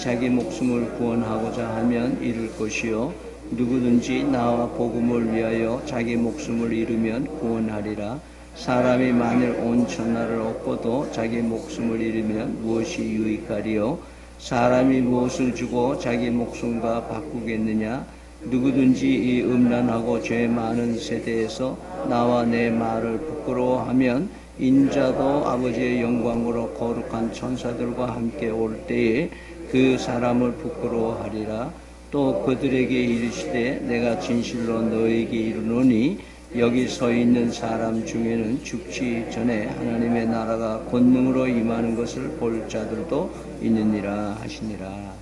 자기 목숨을 구원하고자 하면 잃을 것이요. 누구든지 나와 복음을 위하여 자기 목숨을 잃으면 구원하리라. 사람이 만일 온 천하를 얻고도 자기 목숨을 잃으면 무엇이 유익하리요? 사람이 무엇을 주고 자기 목숨과 바꾸겠느냐? 누구든지 이 음란하고 죄 많은 세대에서 나와 내 말을 부끄러워하면 인자도 아버지의 영광으로 거룩한 천사들과 함께 올 때에 그 사람을 부끄러워하리라 또 그들에게 이르시되 내가 진실로 너에게 이르노니 여기 서 있는 사람 중에는 죽지 전에 하나님의 나라가 권능으로 임하는 것을 볼 자들도 있느니라 하시니라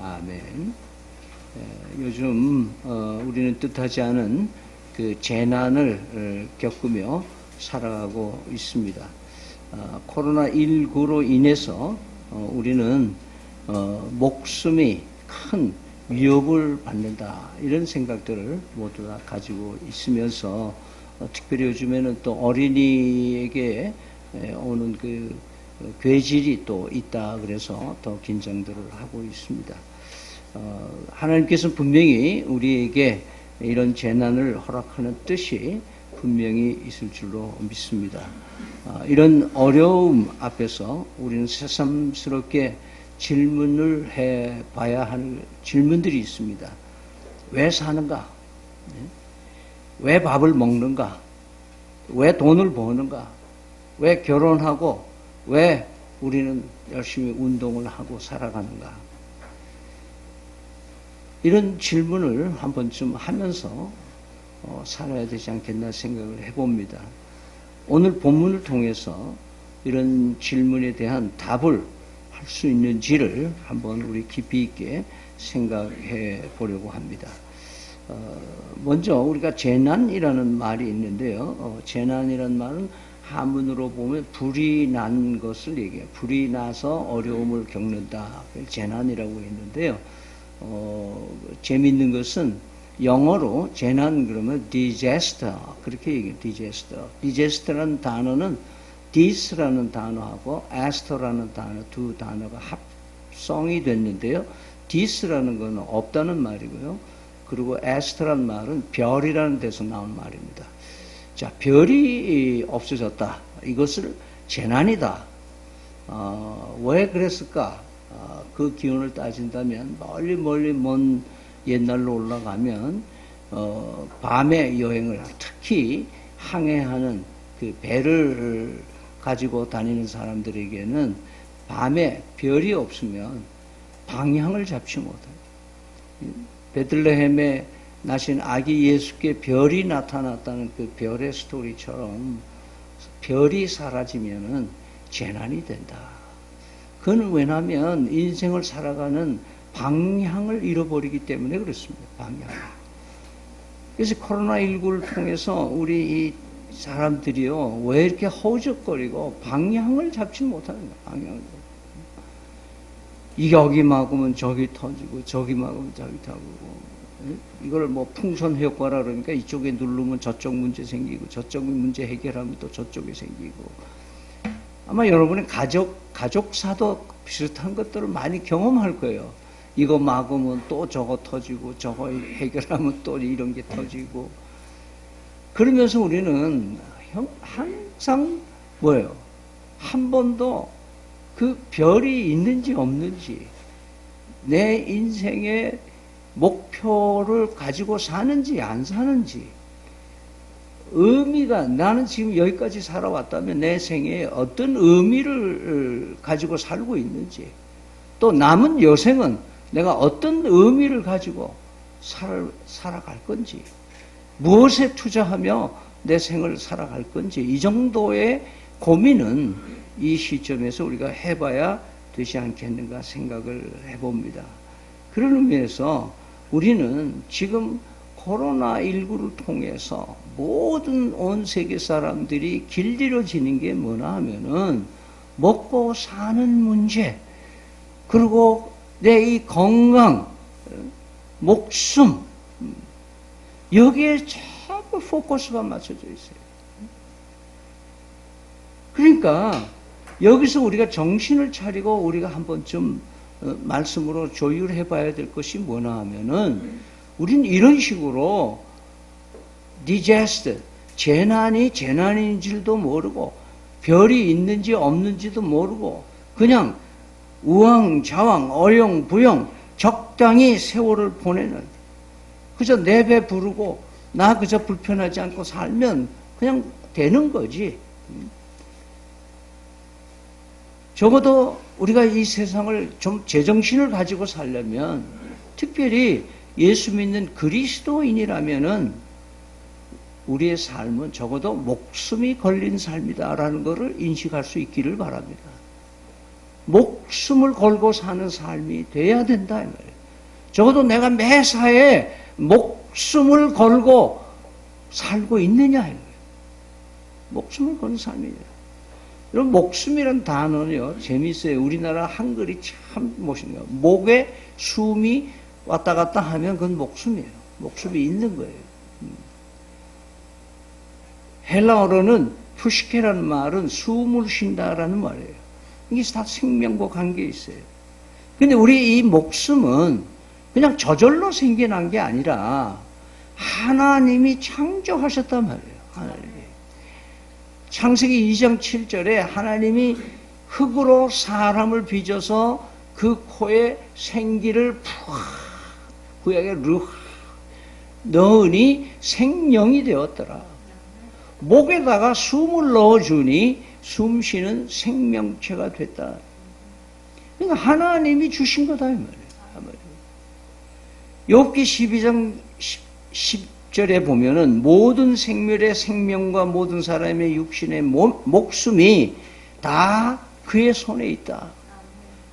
아멘. 에, 요즘 어, 우리는 뜻하지 않은 그 재난을 어, 겪으며 살아가고 있습니다. 어, 코로나 19로 인해서 어, 우리는 어, 목숨이 큰 위협을 받는다 이런 생각들을 모두 다 가지고 있으면서 어, 특별히 요즘에는 또 어린이에게 에, 오는 그 어, 괴질이 또 있다 그래서 더 긴장들을 하고 있습니다. 어, 하나님께서 분명히 우리에게 이런 재난을 허락하는 뜻이 분명히 있을 줄로 믿습니다. 아, 이런 어려움 앞에서 우리는 새삼스럽게 질문을 해 봐야 하는 질문들이 있습니다. 왜 사는가? 네? 왜 밥을 먹는가? 왜 돈을 버는가? 왜 결혼하고 왜 우리는 열심히 운동을 하고 살아가는가? 이런 질문을 한 번쯤 하면서 어, 살아야 되지 않겠나 생각을 해봅니다. 오늘 본문을 통해서 이런 질문에 대한 답을 할 수 있는지를 한번 우리 깊이 있게 생각해 보려고 합니다. 어, 먼저 우리가 재난이라는 말이 있는데요. 어, 재난이라는 말은 한문으로 보면 불이 난 것을 얘기해요. 불이 나서 어려움을 겪는다. 재난이라고 했는데요. 어, 재밌는 것은 영어로 재난 그러면 disaster 그렇게 얘기해요. disaster. disaster라는 단어는 this라는 단어하고 aster라는 단어 두 단어가 합성이 됐는데요. this라는 것은 없다는 말이고요. 그리고 aster라는 말은 별이라는 데서 나온 말입니다. 자, 별이 없어졌다. 이것을 재난이다. 어, 왜 그랬을까? 어, 그 기운을 따진다면 멀리 멀리 먼 옛날로 올라가면 어, 밤의 여행을 특히 항해하는 그 배를 가지고 다니는 사람들에게는 밤에 별이 없으면 방향을 잡지 못해요. 베들레헴에 나신 아기 예수께 별이 나타났다는 그 별의 스토리처럼 별이 사라지면은 재난이 된다. 그건 왜냐하면 인생을 살아가는 방향을 잃어버리기 때문에 그렇습니다. 방향. 그래서 코로나19를 통해서 우리 이 사람들이요, 왜 이렇게 허우적거리고 방향을 잡지 못하는 거야, 방향을. 이 여기 막으면 저기 터지고, 저기 막으면 저기 터지고. 이걸 뭐 풍선 효과라 그러니까 이쪽에 누르면 저쪽 문제 생기고, 저쪽 문제 해결하면 또 저쪽에 생기고. 아마 여러분의 가족, 가족사도 비슷한 것들을 많이 경험할 거예요. 이거 막으면 또 저거 터지고, 저거 해결하면 또 이런 게 터지고. 그러면서 우리는 항상 뭐예요? 한 번도 그 별이 있는지 없는지, 내 인생의 목표를 가지고 사는지 안 사는지, 의미가 나는 지금 여기까지 살아왔다면 내 생에 어떤 의미를 가지고 살고 있는지 또 남은 여생은 내가 어떤 의미를 가지고 살, 살아갈 건지 무엇에 투자하며 내 생을 살아갈 건지 이 정도의 고민은 이 시점에서 우리가 해봐야 되지 않겠는가 생각을 해봅니다. 그런 의미에서 우리는 지금 코로나19를 통해서 모든 온 세계 사람들이 길들여지는 게 뭐냐 하면은 먹고 사는 문제, 그리고 내 이 건강, 목숨, 여기에 자꾸 포커스가 맞춰져 있어요. 그러니까 여기서 우리가 정신을 차리고 우리가 한 번쯤 어, 말씀으로 조율해 봐야 될 것이 뭐나 하면은 우리는 이런 식으로 디제스트 재난이 재난인 줄도 모르고 별이 있는지 없는지도 모르고 그냥 우왕좌왕 어영부영 적당히 세월을 보내는 그저 내배 부르고 나 그저 불편하지 않고 살면 그냥 되는 거지. 적어도 우리가 이 세상을 좀 제정신을 가지고 살려면 특별히 예수 믿는 그리스도인이라면은 우리의 삶은 적어도 목숨이 걸린 삶이다라는 것을 인식할 수 있기를 바랍니다. 목숨을 걸고 사는 삶이 돼야 된다. 적어도 내가 매사에 목숨을 걸고 살고 있느냐 이 말이에요. 목숨을 거는 삶이에요. 여러분 목숨이란 단어는요 재밌어요. 우리나라 한글이 참 멋있네요. 목에 숨이 왔다 갔다 하면 그건 목숨이에요. 목숨이 있는 거예요. 음. 헬라어로는 푸시케라는 말은 숨을 쉰다라는 말이에요. 이게 다 생명과 관계 있어요. 근데 우리 이 목숨은 그냥 저절로 생겨난 게 아니라 하나님이 창조하셨단 말이에요. 하나님이. 창세기 2장 7절에 하나님이 흙으로 사람을 빚어서 그 코에 생기를 푸아 구약에 르 넣으니 생명이 되었더라. 목에다가 숨을 넣어주니 숨 쉬는 생명체가 됐다. 그러니까 하나님이 주신 거다 이 말이에요. 욥기 12장 10 절에 보면은 모든 생물의 생명과 모든 사람의 육신의 모, 목숨이 다 그의 손에 있다.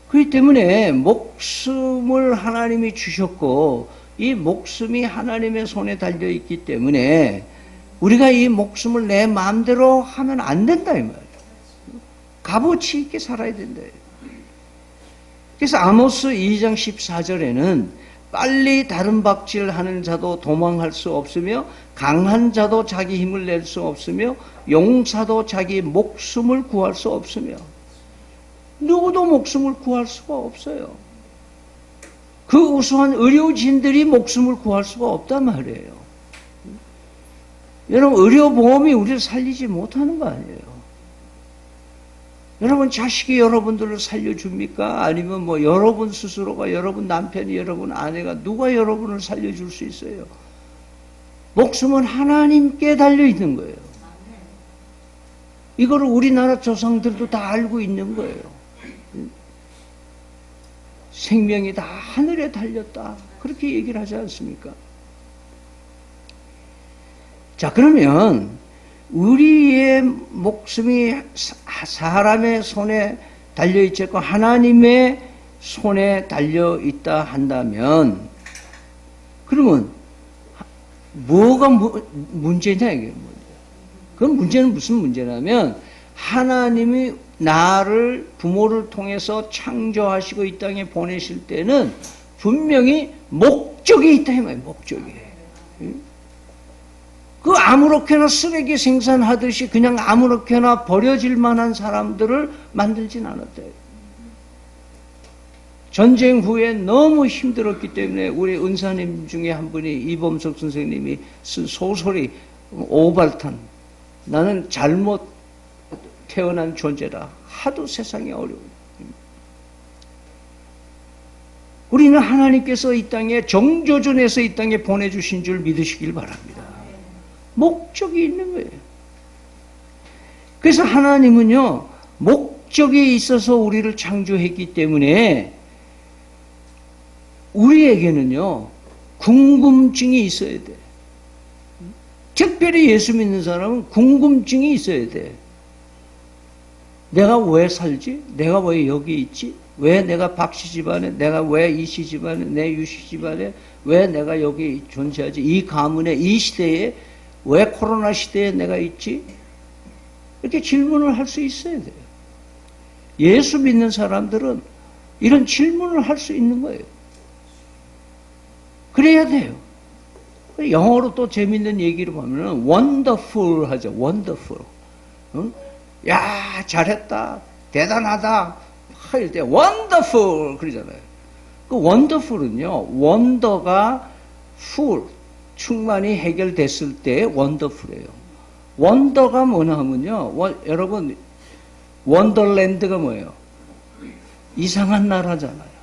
그렇기 때문에 목숨을 하나님이 주셨고 이 목숨이 하나님의 손에 달려 있기 때문에 우리가 이 목숨을 내 마음대로 하면 안 된다 이 말이에요. 값어치 있게 살아야 된다. 그래서 아모스 2장 14절에는 빨리 다른 박질 하는 자도 도망할 수 없으며 강한 자도 자기 힘을 낼 수 없으며 용사도 자기 목숨을 구할 수 없으며 누구도 목숨을 구할 수가 없어요. 그 우수한 의료진들이 목숨을 구할 수가 없단 말이에요. 여러분 의료보험이 우리를 살리지 못하는 거 아니에요. 여러분 자식이 여러분들을 살려줍니까? 아니면 뭐 여러분 스스로가 여러분 남편이 여러분 아내가 누가 여러분을 살려줄 수 있어요? 목숨은 하나님께 달려 있는 거예요. 이거를 우리나라 조상들도 다 알고 있는 거예요. 생명이 다 하늘에 달렸다. 그렇게 얘기를 하지 않습니까? 자, 그러면 우리의 목숨이 사람의 손에 달려 있지 않고 하나님의 손에 달려 있다 한다면 그러면 뭐가 문제냐 이게 그 문제는 무슨 문제냐면 하나님이 나를 부모를 통해서 창조하시고 이 땅에 보내실 때는 분명히 목적이 있다 이 말이에요. 목적이. 그 아무렇게나 쓰레기 생산하듯이 그냥 아무렇게나 버려질 만한 사람들을 만들진 않았대요. 전쟁 후에 너무 힘들었기 때문에 우리 은사님 중에 한 분이 이범석 선생님이 쓴 소설이 오발탄 나는 잘못 태어난 존재다. 하도 세상이 어려워. 우리는 하나님께서 이 땅에 정조준에서 이 땅에 보내주신 줄 믿으시길 바랍니다. 목적이 있는 거예요. 그래서 하나님은요, 목적이 있어서 우리를 창조했기 때문에 우리에게는요, 궁금증이 있어야 돼. 특별히 예수 믿는 사람은 궁금증이 있어야 돼. 내가 왜 살지? 내가 왜 여기 있지? 왜 내가 박씨 집안에, 내가 왜 이씨 집안에, 내 유씨 집안에, 왜 내가 여기 존재하지? 이 가문에, 이 시대에, 왜 코로나 시대에 내가 있지? 이렇게 질문을 할 수 있어야 돼요. 예수 믿는 사람들은 이런 질문을 할 수 있는 거예요. 그래야 돼요. 영어로 또 재밌는 얘기를 보면은 wonderful 하죠. wonderful. 응? 야, 잘했다. 대단하다. 이럴 때 wonderful 그러잖아요. 그 wonderful은요. 원더가 full 충만히 해결됐을 때 wonderful이에요. 원더가 뭐냐 하면요. 원- 여러분 원더랜드가 뭐예요? 이상한 나라잖아요.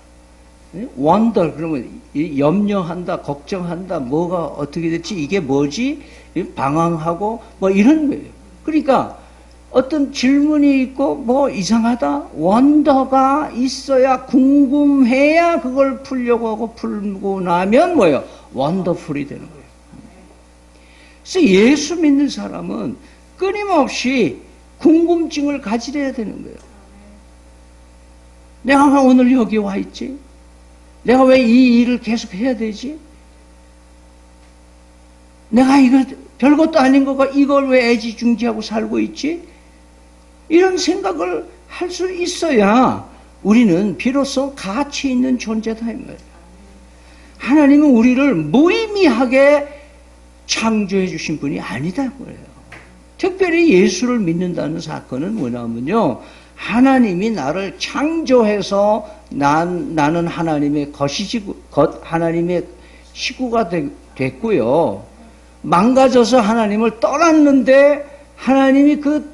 예? 원더 그러면 이 염려한다, 걱정한다, 뭐가 어떻게 될지 이게 뭐지? 이 방황하고 뭐 이런 거예요. 그러니까 어떤 질문이 있고 뭐 이상하다, 원더가 있어야 궁금해야 그걸 풀려고 하고 풀고 나면 뭐예요? 원더풀이 되는 거예요. 그래서 예수 믿는 사람은 끊임없이 궁금증을 가지려야 되는 거예요. 내가 왜 오늘 여기 와 있지? 내가 왜 이 일을 계속 해야 되지? 내가 이거 별것도 아닌 거가 이걸 왜 애지중지하고 살고 있지? 이런 생각을 할 수 있어야 우리는 비로소 가치 있는 존재다. 하나님은 우리를 무의미하게 창조해 주신 분이 아니다 그래요. 특별히 예수를 믿는다는 사건은 뭐냐면요. 하나님이 나를 창조해서 난, 나는 하나님의 것이지, 것, 하나님의 식구가 되, 됐고요. 망가져서 하나님을 떠났는데 하나님이 그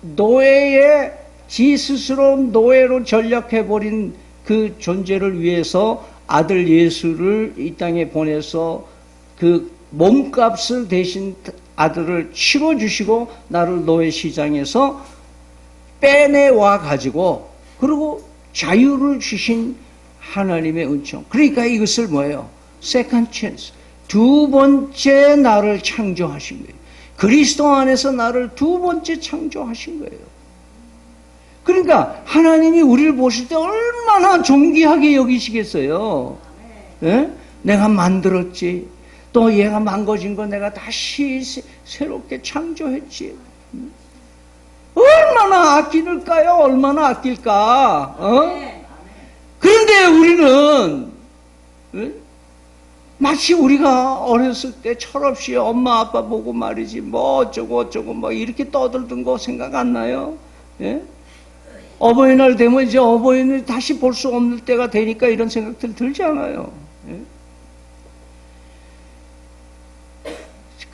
노예의 지 스스로 노예로 전락해버린 그 존재를 위해서 아들 예수를 이 땅에 보내서 그 몸값을 대신 아들을 치러주시고 나를 노예 시장에서 빼내와 가지고 그리고 자유를 주신 하나님의 은총. 그러니까 이것을 뭐예요? 세컨 찬스. 두 번째 나를 창조하신 거예요. 그리스도 안에서 나를 두 번째 창조하신 거예요. 그러니까 하나님이 우리를 보실 때 얼마나 존귀하게 여기시겠어요. 예? 내가 만들었지. 또 얘가 망가진 거 내가 다시 새- 새롭게 창조했지. 음? 얼마나 아끼를까요? 얼마나 아낄까? 어? 그런데 우리는 예? 마치 우리가 어렸을 때 철없이 엄마 아빠 보고 말이지 뭐 어쩌고 어쩌고 뭐 이렇게 떠들던 거 생각 안 나요? 예? 어버이날 되면 이제 어버이날 다시 볼 수 없는 때가 되니까 이런 생각들 들지 않아요. 예?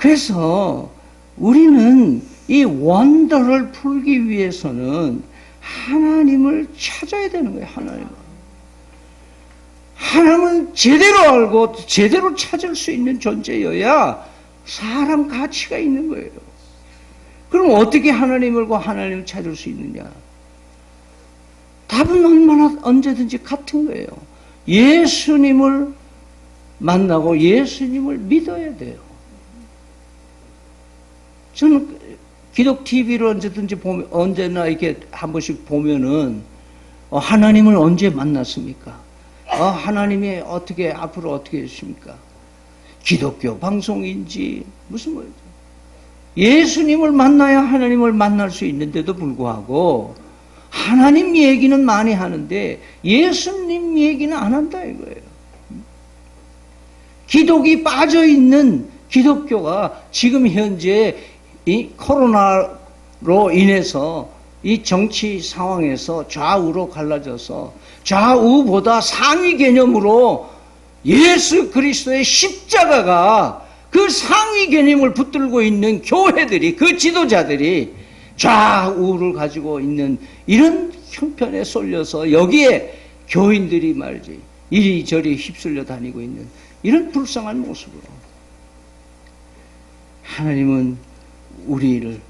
그래서 우리는 이 원더를 풀기 위해서는 하나님을 찾아야 되는 거예요, 하나님을. 하나님은 제대로 알고 제대로 찾을 수 있는 존재여야 사람 가치가 있는 거예요. 그럼 어떻게 하나님을과 하나님을 찾을 수 있느냐? 답은 얼마나 언제든지 같은 거예요. 예수님을 만나고 예수님을 믿어야 돼요. 저는 기독 TV를 언제든지 보면, 언제나 이렇게 한 번씩 보면은, 어, 하나님을 언제 만났습니까? 어, 하나님이 어떻게, 앞으로 어떻게 했습니까? 기독교 방송인지, 무슨 말이죠? 예수님을 만나야 하나님을 만날 수 있는데도 불구하고, 하나님 얘기는 많이 하는데, 예수님 얘기는 안 한다 이거예요. 기독이 빠져 있는 기독교가 지금 현재 이 코로나로 인해서 이 정치 상황에서 좌우로 갈라져서 좌우보다 상위 개념으로 예수 그리스도의 십자가가 그 상위 개념을 붙들고 있는 교회들이 그 지도자들이 좌우를 가지고 있는 이런 형편에 쏠려서 여기에 교인들이 말이지 이리저리 휩쓸려 다니고 있는 이런 불쌍한 모습으로 하나님은 우리를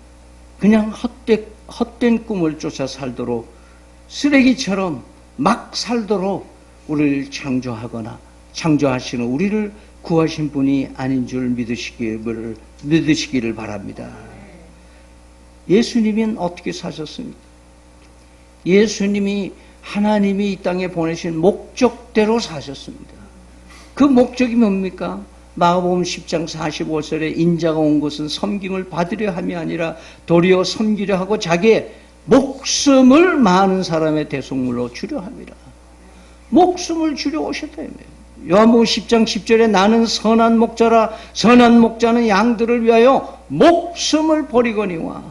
그냥 헛된, 헛된 꿈을 쫓아 살도록 쓰레기처럼 막 살도록 우리를 창조하거나 창조하시는 우리를 구하신 분이 아닌 줄 믿으시기를, 믿으시기를 바랍니다. 예수님은 어떻게 사셨습니까? 예수님이 하나님이 이 땅에 보내신 목적대로 사셨습니다. 그 목적이 뭡니까? 마가복음 10장 45절에 인자가 온 것은 섬김을 받으려 함이 아니라 도리어 섬기려 하고 자기의 목숨을 많은 사람의 대속물로 주려 함이라. 목숨을 주려 오셨다며. 요한복음 10장 10절에 나는 선한 목자라 선한 목자는 양들을 위하여 목숨을 버리거니와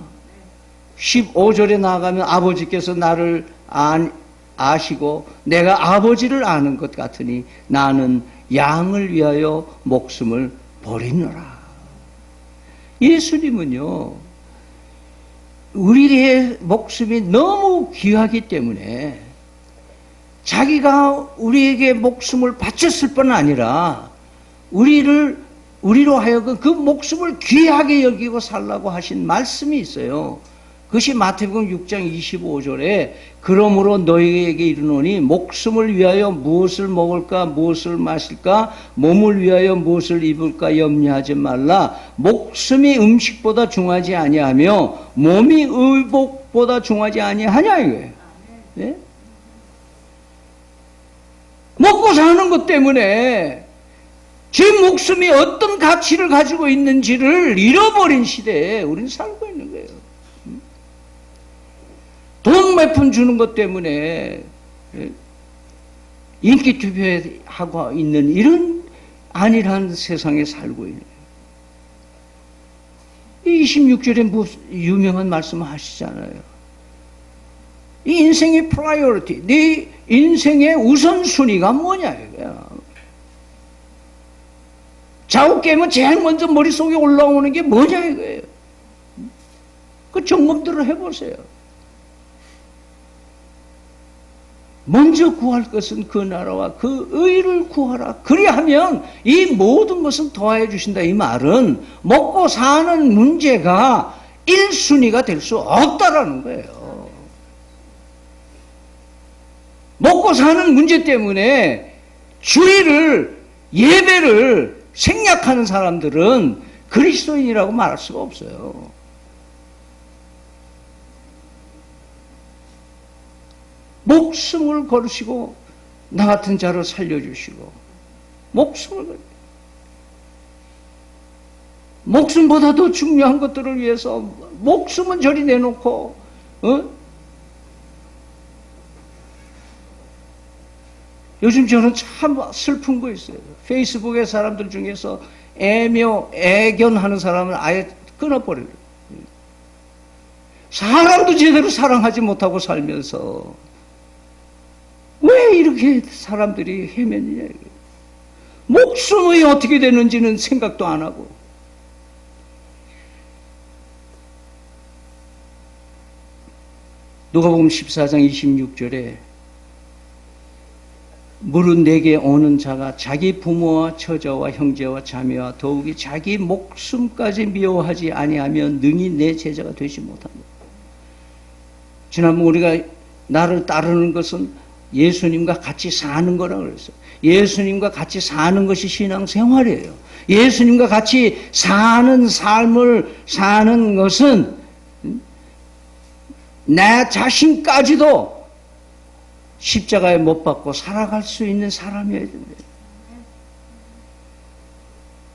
15절에 나가면 아버지께서 나를 안, 아시고 내가 아버지를 아는 것 같으니 나는 양을 위하여 목숨을 버리노라. 예수님은요, 우리의 목숨이 너무 귀하기 때문에 자기가 우리에게 목숨을 바쳤을 뿐 아니라 우리를 우리로 하여금 그 목숨을 귀하게 여기고 살라고 하신 말씀이 있어요. 그것이 마태복음 6장 25절에 그러므로 너희에게 이르노니 목숨을 위하여 무엇을 먹을까 무엇을 마실까 몸을 위하여 무엇을 입을까 염려하지 말라 목숨이 음식보다 중하지 아니하며 몸이 의복보다 중하지 아니하냐 이거예요. 네? 먹고 사는 것 때문에 제 목숨이 어떤 가치를 가지고 있는지를 잃어버린 시대에 우리는 살고 있는. 돈 몇 푼 주는 것 때문에 예, 인기 투표하고 있는 이런 안일한 세상에 살고 있는 거예요. 이 26절에 유명한 말씀을 하시잖아요. 이 인생의 프라이어리티, 네 인생의 우선순위가 뭐냐 이거야. 자고 깨면 제일 먼저 머릿속에 올라오는 게 뭐냐 이거예요. 그 점검들을 해보세요. 먼저 구할 것은 그 나라와 그 의를 구하라. 그리하면 이 모든 것은 더해 주신다. 이 말은 먹고 사는 문제가 1순위가 될 수 없다라는 거예요. 먹고 사는 문제 때문에 주의를 예배를 생략하는 사람들은 그리스도인이라고 말할 수가 없어요. 목숨을 걸으시고 나 같은 자를 살려주시고 목숨을 걸 목숨보다 더 중요한 것들을 위해서 목숨은 저리 내놓고 어? 요즘 저는 참 슬픈 거 있어요. 페이스북에 사람들 중에서 애며 애견하는 사람을 아예 끊어버려요. 사람도 제대로 사랑하지 못하고 살면서 왜 이렇게 사람들이 헤매느냐. 목숨이 어떻게 되는지는 생각도 안 하고. 누가복음 14장 26절에 물은 내게 오는 자가 자기 부모와 처자와 형제와 자매와 더욱이 자기 목숨까지 미워하지 아니하면 능히 내 제자가 되지 못한다. 지난번 우리가 나를 따르는 것은 예수님과 같이 사는 거라고 그랬어요. 예수님과 같이 사는 것이 신앙생활이에요. 예수님과 같이 사는 삶을 사는 것은 내 자신까지도 십자가에 못 박고 살아갈 수 있는 사람이어야 된다.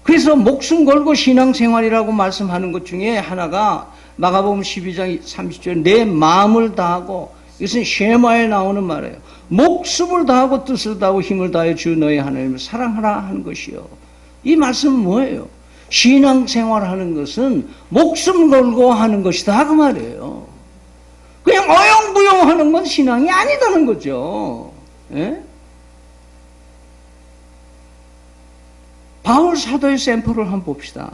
그래서 목숨 걸고 신앙생활이라고 말씀하는 것 중에 하나가 마가복음 12장 30절 내 마음을 다하고 이것은 쉐마에 나오는 말이에요. 목숨을 다하고 뜻을 다하고 힘을 다해 주 너의 하나님을 사랑하라 하는 것이요. 이 말씀은 뭐예요? 신앙생활 하는 것은 목숨 걸고 하는 것이다 그 말이에요. 그냥 어영부영 하는 건 신앙이 아니다는 거죠. 예? 바울 사도의 샘플을 한번 봅시다.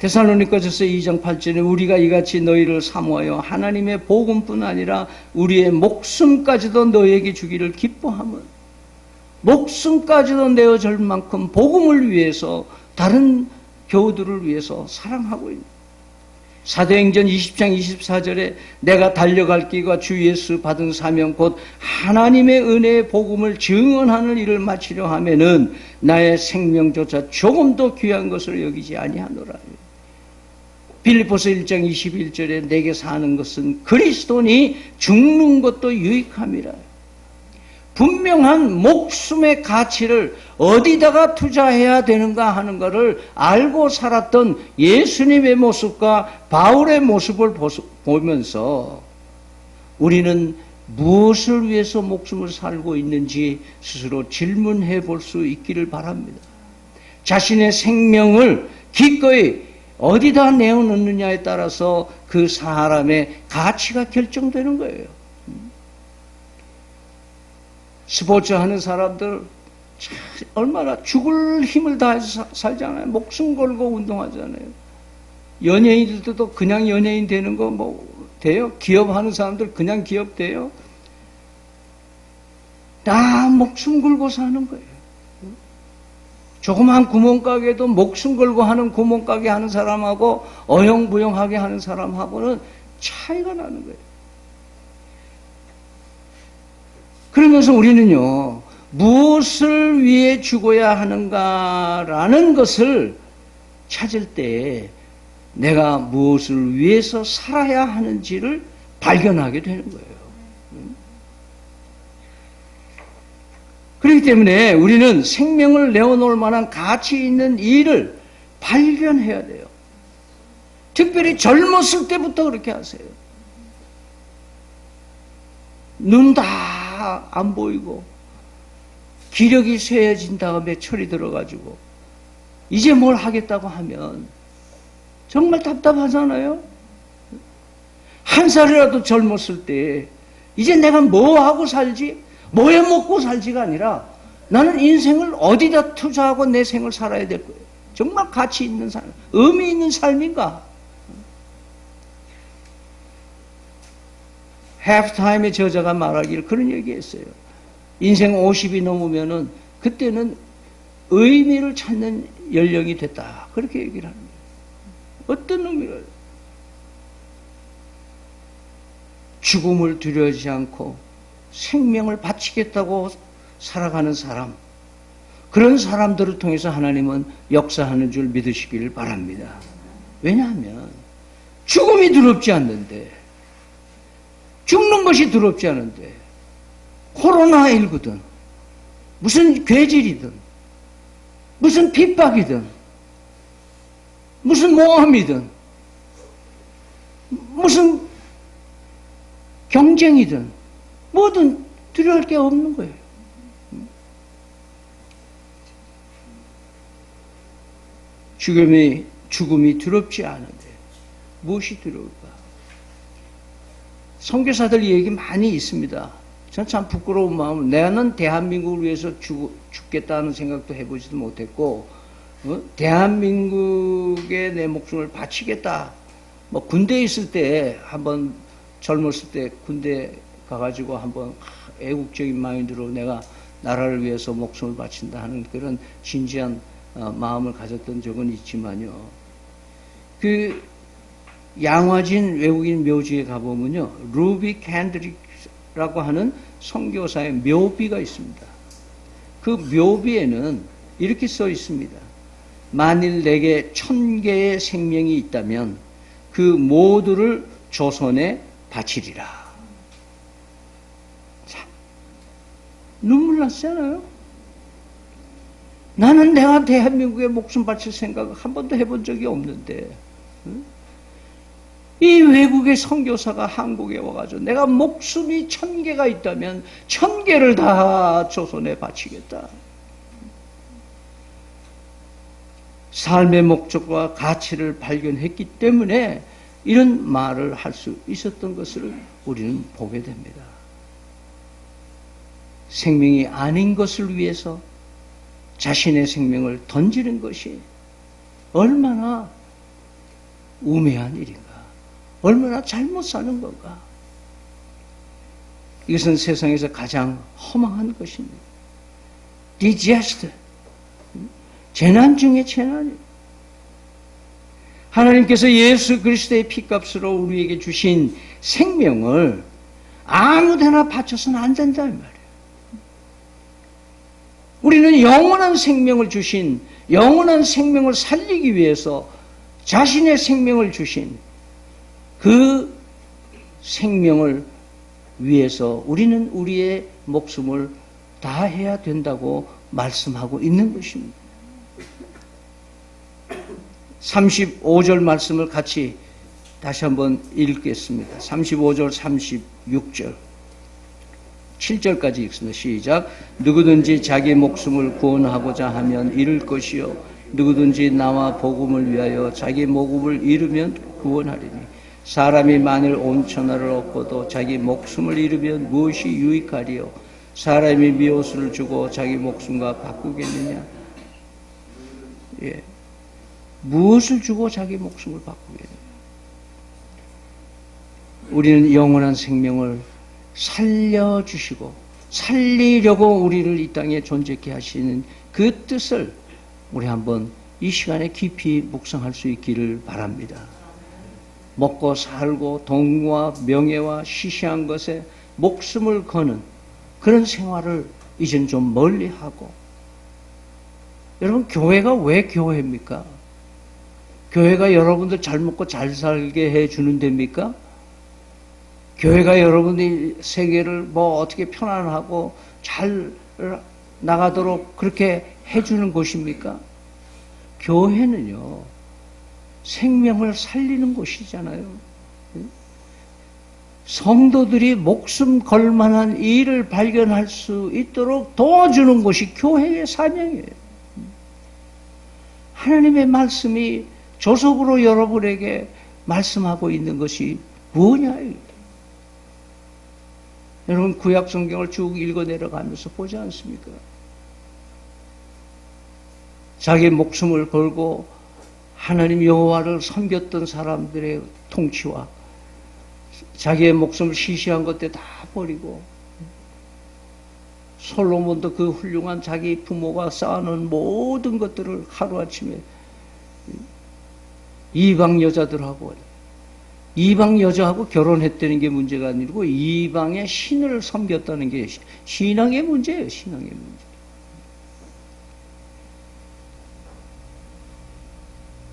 데살로니가전서 2장 8절에 우리가 이같이 너희를 사모하여 하나님의 복음뿐 아니라 우리의 목숨까지도 너에게 주기를 기뻐함은 목숨까지도 내어줄 만큼 복음을 위해서 다른 교우들을 위해서 사랑하고 있는 사도행전 20장 24절에 내가 달려갈 길과 주 예수 받은 사명 곧 하나님의 은혜의 복음을 증언하는 일을 마치려 하면은 나의 생명조차 조금도 귀한 것을 여기지 아니하노라. 빌리포스 1장 21절에 내게 사는 것은 그리스도니 죽는 것도 유익함이라. 분명한 목숨의 가치를 어디다가 투자해야 되는가 하는 것을 알고 살았던 예수님의 모습과 바울의 모습을 보면서 우리는 무엇을 위해서 목숨을 살고 있는지 스스로 질문해 볼 수 있기를 바랍니다. 자신의 생명을 기꺼이 어디다 내어놓느냐에 따라서 그 사람의 가치가 결정되는 거예요. 스포츠 하는 사람들 참 얼마나 죽을 힘을 다해서 사- 살잖아요. 목숨 걸고 운동하잖아요. 연예인들도 그냥 연예인 되는 거 뭐 돼요? 기업 하는 사람들 그냥 기업 돼요? 다 목숨 걸고 사는 거예요. 조그만 구멍가게도 목숨 걸고 하는 구멍가게 하는 사람하고 어영부영하게 하는 사람하고는 차이가 나는 거예요. 그러면서 우리는요, 무엇을 위해 죽어야 하는가라는 것을 찾을 때 내가 무엇을 위해서 살아야 하는지를 발견하게 되는 거예요. 그렇기 때문에 우리는 생명을 내어놓을 만한 가치 있는 일을 발견해야 돼요. 특별히 젊었을 때부터 그렇게 하세요. 눈 다 안 보이고 기력이 쇠해진 다음에 철이 들어가지고 이제 뭘 하겠다고 하면 정말 답답하잖아요. 한 살이라도 젊었을 때 이제 내가 뭐 하고 살지? 뭐해 먹고 살지가 아니라 나는 인생을 어디다 투자하고 내 생을 살아야 될 거예요. 정말 가치 있는 삶, 의미 있는 삶인가? 해프타임의 저자가 말하기를 그런 얘기했어요. 인생 50이 넘으면은 그때는 의미를 찾는 연령이 됐다. 그렇게 얘기를 거예요. 어떤 의미를? 죽음을 두려워하지 않고 생명을 바치겠다고 살아가는 사람. 그런 사람들을 통해서 하나님은 역사하는 줄 믿으시기를 바랍니다. 왜냐하면 죽음이 두렵지 않는데 죽는 것이 두렵지 않은데 코로나19든 무슨 괴질이든 무슨 핍박이든 무슨 모함이든 무슨 경쟁이든 뭐든 두려울 게 없는 거예요. 죽음이 죽음이 두렵지 않은데 무엇이 두려울까? 선교사들 얘기 많이 있습니다. 전 참 부끄러운 마음. 나는 대한민국을 위해서 죽, 죽겠다는 생각도 해보지도 못했고, 어? 대한민국에 내 목숨을 바치겠다. 뭐 군대에 있을 때 한번 젊었을 때 군대 가가지고 한번 애국적인 마인드로 내가 나라를 위해서 목숨을 바친다 하는 그런 진지한 어, 마음을 가졌던 적은 있지만요. 그 양화진 외국인 묘지에 가보면요. 루비 캔드릭라고 하는 선교사의 묘비가 있습니다. 그 묘비에는 이렇게 써 있습니다. 만일 내게 천 개의 생명이 있다면 그 모두를 조선에 바치리라. 참, 눈물 났잖아요. 나는 내가 대한민국에 목숨 바칠 생각을 한 번도 해본 적이 없는데, 응? 이 외국의 선교사가 한국에 와가지고 내가 목숨이 천 개가 있다면 천 개를 다 조선에 바치겠다. 삶의 목적과 가치를 발견했기 때문에 이런 말을 할 수 있었던 것을 우리는 보게 됩니다. 생명이 아닌 것을 위해서 자신의 생명을 던지는 것이 얼마나 우매한 일인가. 얼마나 잘못 사는 건가. 이것은 세상에서 가장 허망한 것입니다. 디지아스트. 재난 중에 재난이. 하나님께서 예수 그리스도의 피값으로 우리에게 주신 생명을 아무데나 바쳐서는 안 된다 이 말이에요. 우리는 영원한 생명을 주신 영원한 생명을 살리기 위해서 자신의 생명을 주신 그 생명을 위해서 우리는 우리의 목숨을 다해야 된다고 말씀하고 있는 것입니다. 35절 말씀을 같이 다시 한번 읽겠습니다. 35절, 36절. 7절까지 읽습니다. 시작. 누구든지 자기 목숨을 구원하고자 하면 잃을 것이요. 누구든지 나와 복음을 위하여 자기 목숨을 잃으면 구원하리니. 사람이 만일 온 천하를 얻고도 자기 목숨을 잃으면 무엇이 유익하리요? 사람이 미옷을 주고 자기 목숨과 바꾸겠느냐? 예. 무엇을 주고 자기 목숨을 바꾸겠느냐? 우리는 영원한 생명을 살려주시고 살리려고 우리를 이 땅에 존재케 하시는 그 뜻을 우리 한번 이 시간에 깊이 묵상할 수 있기를 바랍니다. 먹고 살고 돈과 명예와 시시한 것에 목숨을 거는 그런 생활을 이젠 좀 멀리 하고 여러분 교회가 왜 교회입니까? 교회가 여러분들 잘 먹고 잘 살게 해 주는 데입니까? 교회가 여러분이 세계를 뭐 어떻게 편안하고 잘 나가도록 그렇게 해주는 곳입니까? 교회는요, 생명을 살리는 곳이잖아요. 성도들이 목숨 걸 만한 일을 발견할 수 있도록 도와주는 곳이 교회의 사명이에요. 하나님의 말씀이 조속으로 여러분에게 말씀하고 있는 것이 뭐냐? 여러분 구약 성경을 쭉 읽어 내려가면서 보지 않습니까? 자기 목숨을 걸고 하나님 여호와를 섬겼던 사람들의 통치와 자기의 목숨을 시시한 것들 다 버리고 솔로몬도 그 훌륭한 자기 부모가 쌓아놓은 모든 것들을 하루아침에 이방 여자들하고 이방 여자하고 결혼했다는 게 문제가 아니고 이방의 신을 섬겼다는 게 신앙의 문제예요. 신앙의 문제.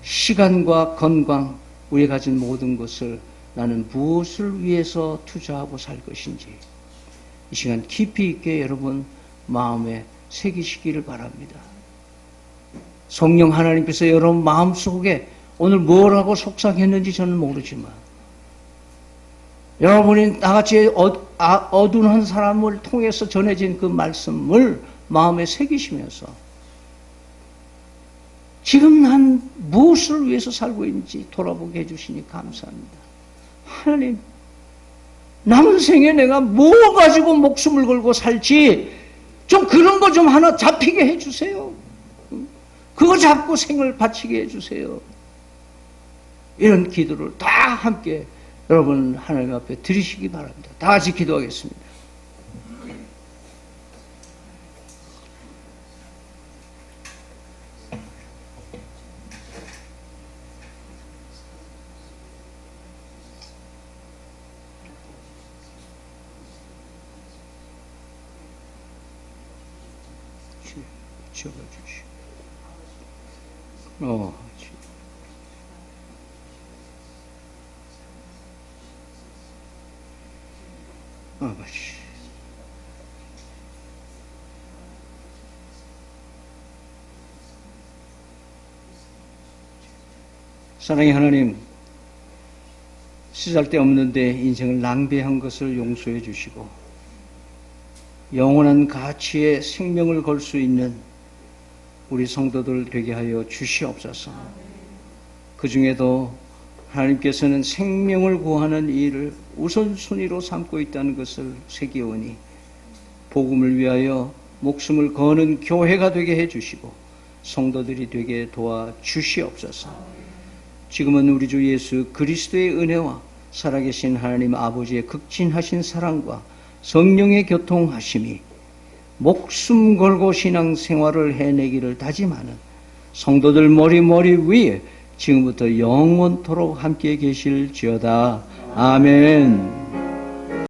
시간과 건강, 우리가 가진 모든 것을 나는 무엇을 위해서 투자하고 살 것인지 이 시간 깊이 있게 여러분 마음에 새기시기를 바랍니다. 성령 하나님께서 여러분 마음속에 오늘 뭐라고 속삭였는지 저는 모르지만 여러분이 나같이 어, 아, 어두운 한 사람을 통해서 전해진 그 말씀을 마음에 새기시면서 지금 난 무엇을 위해서 살고 있는지 돌아보게 해주시니 감사합니다. 하나님, 남은 생에 내가 뭐 가지고 목숨을 걸고 살지 좀 그런 거 좀 하나 잡히게 해주세요. 그거 잡고 생을 바치게 해주세요. 이런 기도를 다 함께 여러분 하나님 앞에 드리시기 바랍니다. 다 같이 기도하겠습니다. 지어주시오. 어, 아버지. 사랑의 하나님, 쓰잘데 없는데 인생을 낭비한 것을 용서해 주시고, 영원한 가치에 생명을 걸 수 있는 우리 성도들 되게 하여 주시옵소서. 그 중에도 하나님께서는 생명을 구하는 일을 우선순위로 삼고 있다는 것을 새기오니 복음을 위하여 목숨을 거는 교회가 되게 해주시고 성도들이 되게 도와 주시옵소서. 지금은 우리 주 예수 그리스도의 은혜와 살아계신 하나님 아버지의 극진하신 사랑과 성령의 교통하심이 목숨 걸고 신앙 생활을 해내기를 다짐하는 성도들 머리 머리 위에 지금부터 영원토록 함께 계실지어다. 아멘.